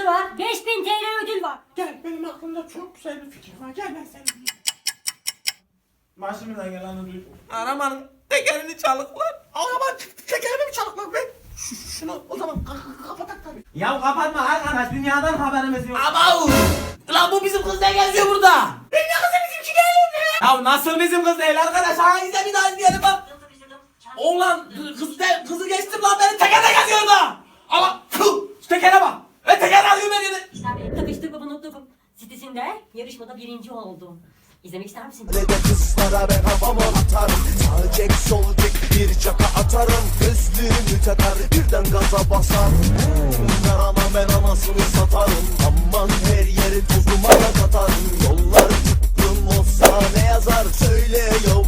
kazı var. 5000 TL ödül var. Gel benim aklımda çok güzel bir fikir var. Gel ben seni bileyim. Maşımdan gelen duydum. Aramanın tekerini çalıklar. Arabanın tekerini mi çalıklar be? Şunu o zaman kapatak tabii. Ya kapatma arkadaş dünyadan haberimiz yok. Ama Lan bu bizim kız ne geziyor burada? Benim kızı bizimki değil mi? Ya nasıl bizim kız değil arkadaş? Hangisi bir daha izleyelim bak. Oğlan kız de, kızı geçtim lan beni teke de geziyordu. Filminde yarışmada birinci oldum. İzlemek ister misin? Havama atarım. Sağ cek sol cek bir çaka atarım. Gözlüğümü takar birden gaza basar. Karama ben anasını satarım. Aman her yeri tuzuma da katarım. Yollar çıktım olsa ne yazar? Söyle yol